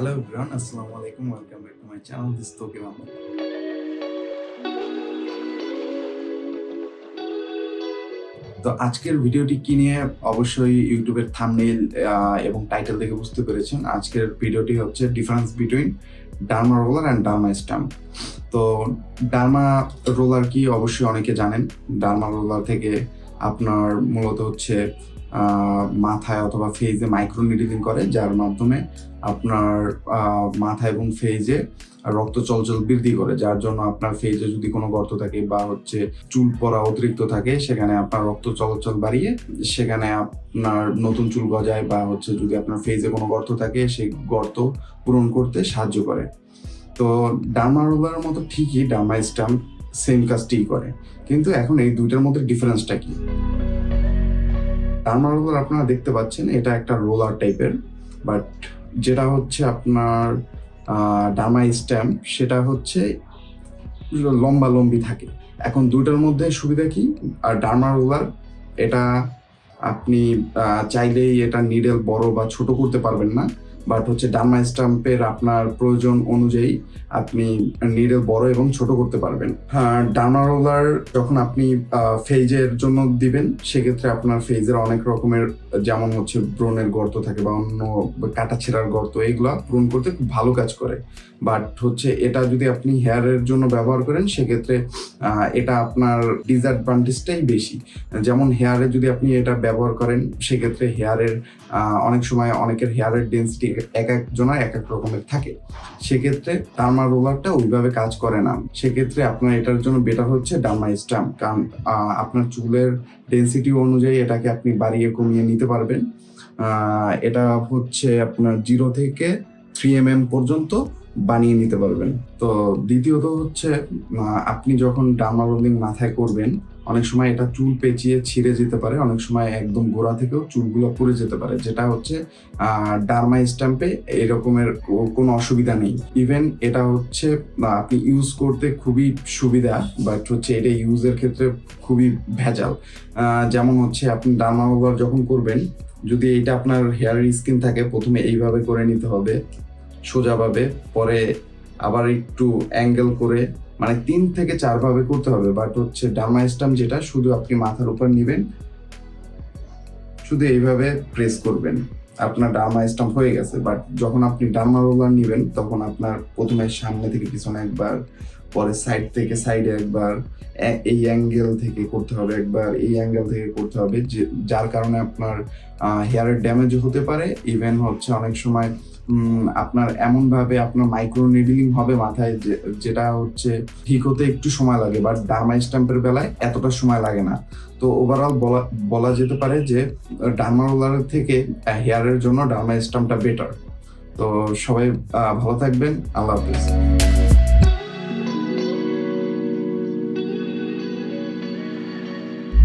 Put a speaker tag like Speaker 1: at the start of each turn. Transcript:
Speaker 1: Hello everyone আসসালামু আলাইকুম welcome back to my channel this Tokir Ahmed তো আজকের ভিডিওটি কি নিয়ে? অবশ্যই ইউটিউবের থাম্বনেইল এবং টাইটেল দেখে বুঝতে পেরেছেন। আজকের ভিডিওটি হচ্ছে difference between derma roller and derma stamp তো ডার্মা রোলার কি? অবশ্যই অনেকে জানেন। ডার্মা রোলার থেকে আপনার মূলত হচ্ছে মাথায় অথবা ফেজে মাইক্রো নিডিলিং করে, যার মাধ্যমে আপনার মাথা এবং ফেজে রক্ত চলাচল বৃদ্ধি করে, যার জন্য আপনার ফেজে যদি কোনো গর্ত থাকে বা হচ্ছে চুল পড়া অতিরিক্ত থাকে, সেখানে আপনার রক্ত চলাচল বাড়িয়ে, সেখানে আপনার নতুন চুল গজায় বা হচ্ছে যদি আপনার ফেজে কোনো গর্ত থাকে, সেই গর্ত পূরণ করতে সাহায্য করে। তো ডার্মা রোলারের মতো ঠিকই ডার্মা স্ট্যাম্প সেম কাজটিই করে। কিন্তু এখন এই দুইটার মধ্যে ডিফারেন্সটা কি? ডার্মা রোলার আপনারা দেখতে পাচ্ছেন, এটা একটা রোলার টাইপের, বাট যেটা হচ্ছে আপনার ডামা স্ট্যাম্প, সেটা হচ্ছে লম্বা লম্বি থাকে। এখন দুইটার মধ্যে সুবিধা কি? আর ডার্মা রোলার, এটা আপনি চাইলেই এটা নিডেল বড় বা ছোট করতে পারবেন না বাট হচ্ছে ডার্মা স্ট্যাম্পের আপনার প্রয়োজন অনুযায়ী আপনি নিডেল বড় এবং ছোট করতে পারবেন। হ্যাঁ ডার্মা রোলার যখন আপনি ফেজের জন্য দিবেন, সেক্ষেত্রে আপনার ফেজের অনেক রকমের, যেমন হচ্ছে ব্রণের গর্ত থাকে বা অন্য কাটা ছেঁড়ার গর্ত, এগুলা পূরণ করতে খুব ভালো কাজ করে। বাট হচ্ছে এটা যদি আপনি হেয়ারের জন্য ব্যবহার করেন, সেক্ষেত্রে এটা আপনার ডিসঅ্যাডভান্টেজটাই বেশি। যেমন হেয়ারে যদি আপনি এটা ব্যবহার করেন, সেক্ষেত্রে হেয়ারের অনেক সময় অনেকের হেয়ারের ডেন্সিটি এক একজনের এক এক রকমের থাকে। সেক্ষেত্রে ডার্মা রোলারটা ওইভাবে কাজ করে না। সেক্ষেত্রে আপনার এটার জন্য বেটার হচ্ছে ডার্মা স্ট্যাম্প কারণ আপনার চুলের ডেন্সিটি অনুযায়ী এটাকে আপনি বাড়িয়ে কমিয়ে নিতে পারবেন। এটা হচ্ছে আপনার জিরো থেকে থ্রি এম এম পর্যন্ত বানিয়ে নিতে পারবেন। তো দ্বিতীয়ত হচ্ছে আপনি যখন ডার্মা রোলিং মাথায় করবেন অনেক সময় এটা চুল পেঁচিয়ে ছিঁড়ে যেতে পারে, অনেক সময় একদম গোড়া থেকেও চুলগুলো পড়ে যেতে পারে, যেটা হচ্ছে ডার্মা স্ট্যাম্পে এরকমের কোনো অসুবিধা নেই। ইভেন এটা হচ্ছে আপনি ইউজ করতে খুবই সুবিধা বাট হচ্ছে এটা ইউজের ক্ষেত্রে খুবই ভেজাল। যেমন হচ্ছে আপনি ডার্মা রোলার যখন করবেন, যদি এটা আপনার হেয়ার স্কিন থাকে, প্রথমে এইভাবে করে নিতে হবে, সোজাভাবে, পরে আবার একটু অ্যাঙ্গেল করে মানে তিন থেকে চার ভাবে করতে হবে বাট হচ্ছে ডার্মা স্টাম যেটা শুধু আপনি মাথার উপর নিবেন, শুধু এইভাবে প্রেস করবেন। আপনার ডার্মা স্টাম্প হয়ে গেছে বাট যখন আপনি ডার্মা রোলার নিবেন, তখন আপনার প্রথমে সামনে থেকে পিছনে একবার, পরে সাইড থেকে সাইডে একবার এই অ্যাঙ্গেল থেকে করতে হবে, একবার এই অ্যাঙ্গেল থেকে করতে হবে, যে, যার কারণে আপনার হেয়ারের ড্যামেজ হতে পারে ইভেন হচ্ছে অনেক সময় আপনার এমন ভাবে আপনার মাইক্রো নিডলিং হবে মাথায় যেটা হচ্ছে ঠিক হতে একটু সময় লাগে বাট ডার্মা স্ট্যাম্পের বেলায় এতটা সময় লাগে না। তো ওভারঅল বলা বলা যেতে পারে যে ডার্মা রোলারের থেকে হেয়ারের জন্য ডার্মা স্ট্যাম্পটা বেটার তো সবাই ভালো থাকবেন, আল্লাহ হাফিজ।